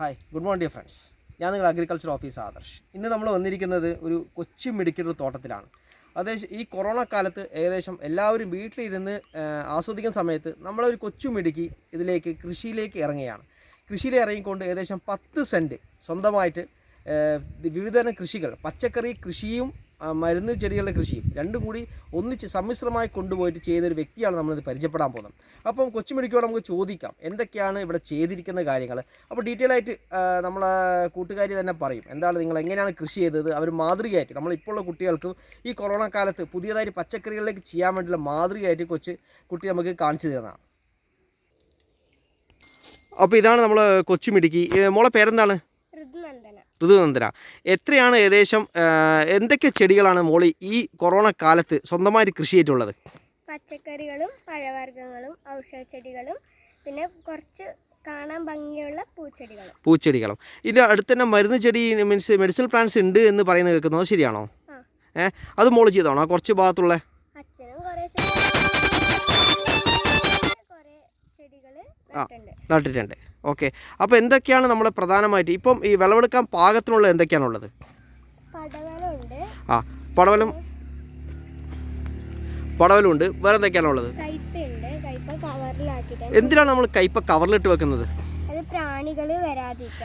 Hi good morning friends ഞാൻ നിങ്ങൾ agriculture office Adarsh. ഇന്ന് നമ്മൾ വന്നിരിക്കുന്നത് ഒരു കൊച്ചു മെഡിക്കൽ തോട്ടത്തിലാണ്. അതായത് ഈ കൊറോണ കാലത്ത് ഏകദേശം എല്ലാവരും വീട്ടിലിരുന്ന് ആസ്വദിക്കുന്ന സമയത്ത് നമ്മളൊരു കൊച്ചു മിടുക്കി ഇതിലേക്ക് കൃഷിയിലേക്ക് ഇറങ്ങുകയാണ്. കൃഷിയിൽ ഇറങ്ങിക്കൊണ്ട് ഏകദേശം പത്ത് സെന്റ് സ്വന്തമായിട്ട് വിവിധതരം കൃഷികൾ പച്ചക്കറി കൃഷിയും മരുന്ന് ചെടികളുടെ കൃഷിയും രണ്ടും കൂടി ഒന്നിച്ച് സമ്മിശ്രമായി കൊണ്ടുപോയിട്ട് ചെയ്തൊരു വ്യക്തിയാണ് നമ്മളിത് പരിചയപ്പെടാൻ പോകുന്നത്. അപ്പം കൊച്ചുമിടിക്കോട് നമുക്ക് ചോദിക്കാം എന്തൊക്കെയാണ് ഇവിടെ ചെയ്തിരിക്കുന്ന കാര്യങ്ങൾ അപ്പോൾ ഡീറ്റെയിൽ ആയിട്ട് നമ്മളെ കൂട്ടുകാരി തന്നെ പറയും എന്താണ് നിങ്ങൾ എങ്ങനെയാണ് കൃഷി ചെയ്തത്? അവർ മാതൃകയായിട്ട് നമ്മളിപ്പോൾ ഉള്ള കുട്ടികൾക്ക് ഈ കൊറോണ കാലത്ത് പുതിയതായിട്ട് പച്ചക്കറികളിലേക്ക് ചെയ്യാൻ വേണ്ടിയുള്ള മാതൃകയായിട്ട് കൊച്ച് കുട്ടി നമുക്ക് കാണിച്ചു തരുന്നതാണ് അപ്പോൾ ഇതാണ് നമ്മൾ കൊച്ചുമിടുക്കി. മോളെ പേരെന്താണ്? ഋതുനന്ദന എത്രയാണ് ഏകദേശം എന്തൊക്കെ ചെടികളാണ് മോളി ഈ കൊറോണ കാലത്ത് സ്വന്തമായിട്ട് കൃഷി ചെയ്തിട്ടുള്ളത് പച്ചക്കറികളും പഴവർഗങ്ങളും ഔഷധച്ചെടികളും പിന്നെ കുറച്ച് കാണാൻ ഭംഗിയുള്ള പൂച്ചെടികളും. പൂച്ചെടികളും. ഇതിന്റെ അടുത്ത് തന്നെ മരുന്ന് ചെടി മീൻസ് മെഡിസിനൽ പ്ലാന്റ്സ് ഉണ്ട് എന്ന് പറയുന്നത് കേൾക്കുന്നത് ശരിയാണോ? ആ. ഏ അത് മോൾ ചെയ്താണോ കുറച്ച് ഭാഗത്തുള്ള? നട്ടിട്ടുണ്ട്. ഓക്കെ. അപ്പോൾ എന്തൊക്കെയാണ് നമ്മൾ പ്രധാനമായിട്ട്? ഇപ്പം ഈ വിളവെടുക്കാൻ പാകത്തിനുള്ള എന്തൊക്കെയാണുള്ളത്? ആ പടവലം. പടവലുണ്ട് വേറെ എന്തൊക്കെയാണുള്ളത് എന്തിനാണ് നമ്മൾ കയ്പ കവറിലിട്ട് വെക്കുന്നത്?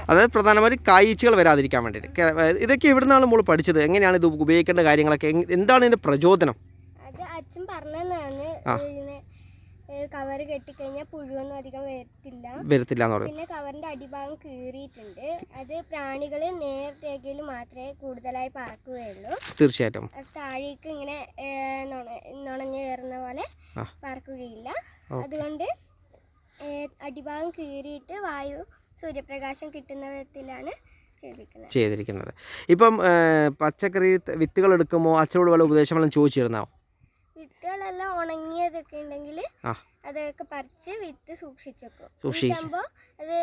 അതായത് പ്രധാനമായും കായ്ച്ചകൾ വരാതിരിക്കാൻ വേണ്ടിയിട്ട്. ഇതൊക്കെ എവിടെ നിന്നാണ് നമ്മൾ പഠിച്ചത്? എങ്ങനെയാണ് ഇത് ഉപയോഗിക്കേണ്ട കാര്യങ്ങളൊക്കെ? എന്താണ് ഇതിന്റെ പ്രചോദനം? അച്ഛൻ പറഞ്ഞതാണ് കവർ കെട്ടിക്കഴിഞ്ഞാൽ പുഴുവൊന്നും അധികം വരത്തില്ല. വരത്തില്ല എന്ന് പറയും. പിന്നെ കവറിന്റെ അടിഭാഗം കീറിയിട്ടുണ്ട്. അത് പ്രാണികൾ നേർരേഖയിൽ മാത്രമേ കൂടുതലായി പറക്കുകയുള്ളൂ. തീർച്ചയായിട്ടും. താഴേക്ക് ഇങ്ങനെ നുണഞ്ഞു കയറുന്ന പോലെ. പറക്കുകയില്ല. അതുകൊണ്ട് അടിഭാഗം കീറിയിട്ട് വായു സൂര്യപ്രകാശം കിട്ടുന്ന വിധത്തിലാണ് ചെയ്തിരിക്കുന്നത്. ഇപ്പം പച്ചക്കറി വിത്തുകൾ എടുക്കുമ്പോൾ അച്ഛനോട് വല്ല ഉപദേശങ്ങളും ചോദിച്ചിരുന്നോ? വിത്തുകളെല്ലാം ഉണങ്ങിയതൊക്കെ ഉണ്ടെങ്കിൽ അതൊക്കെ പറിച്ച് വിത്ത് സൂക്ഷിച്ചേക്കും അത്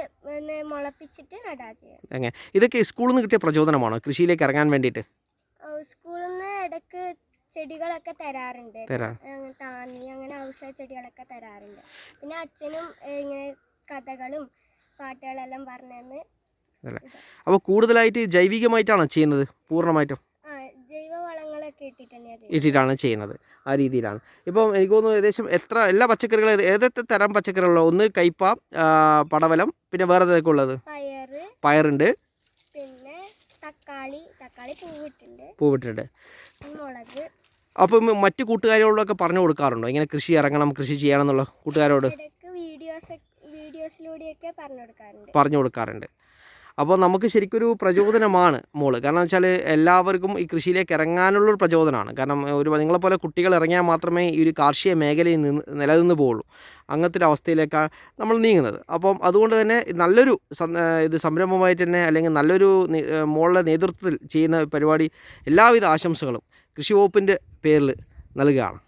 മുളപ്പിച്ചിട്ട് നടാ ചെയ്യാം. ഇതൊക്കെ സ്കൂളിൽ നിന്ന് കിട്ടിയ പ്രചോദനമാണോ? കൃഷിയിലേക്ക് ഇറങ്ങാൻ വേണ്ടിയിട്ട്? സ്കൂളിൽ നിന്ന് ഇടയ്ക്ക് ചെടികളൊക്കെ തരാറുണ്ട്. താന്നി അങ്ങനെ ഔഷധ ചെടികളൊക്കെ തരാറുണ്ട്. പിന്നെ അച്ഛനും ഇങ്ങനെ കഥകളും പാട്ടുകളെല്ലാം പറഞ്ഞു അപ്പൊ അപ്പോൾ കൂടുതലായിട്ട് ജൈവികമായിട്ടാണോ ചെയ്യുന്നത്? പൂർണമായിട്ടും? ജൈവ വളങ്ങളൊക്കെ ഇട്ടിട്ടാണ് ചെയ്യുന്നത്. ആ രീതിയിലാണ്. ഇപ്പം എനിക്ക് തോന്നുന്നു ഏകദേശം എത്ര എല്ലാ പച്ചക്കറികളും ഏത്- ഏതൊക്കെ തരം പച്ചക്കറികളോ ഒന്ന് കയ്പ പടവലം പിന്നെ വേറെ ഏതൊക്കെ ഉള്ളത്? പയറ്. പയറുണ്ട്. പിന്നെ തക്കാളി തക്കാളി പൂവിട്ടുണ്ട് പൂവിട്ടുണ്ട് മുളക്. അപ്പം മറ്റു കൂട്ടുകാരോടൊക്കെ പറഞ്ഞു കൊടുക്കാറുണ്ടോ? ഇങ്ങനെ കൃഷി ഇറങ്ങണം കൃഷി ചെയ്യണം എന്നുള്ള കൂട്ടുകാരോട്? വീഡിയോസ് വീഡിയോസിലൂടെയൊക്കെ പറഞ്ഞു കൊടുക്കാറുണ്ട്. പറഞ്ഞു കൊടുക്കാറുണ്ട്. അപ്പോൾ നമുക്ക് ശരിക്കൊരു പ്രചോദനമാണ് മോൾ. കാരണം വെച്ചാൽ എല്ലാവർക്കും ഈ കൃഷിയിലേക്ക് ഇറങ്ങാനുള്ള ഒരു പ്രചോദനമാണ്. കാരണം ഒരു നിങ്ങളെപ്പോലെ കുട്ടികൾ ഇറങ്ങിയാൽ മാത്രമേ ഈ ഒരു കാർഷിക മേഖലയിൽ നിന്ന് നിലനിന്ന് പോവുള്ളൂ. അങ്ങനത്തെ ഒരു അവസ്ഥയിലേക്കാണ് നമ്മൾ നീങ്ങുന്നത്. അപ്പം അതുകൊണ്ട് തന്നെ നല്ലൊരു ഇത് സംരംഭമായിട്ട് തന്നെ അല്ലെങ്കിൽ നല്ലൊരു മോളുടെ നേതൃത്വത്തിൽ ചെയ്യുന്ന പരിപാടി എല്ലാവിധ ആശംസകളും കൃഷി വകുപ്പിന്റെ പേരിൽ നൽകുകയാണ്.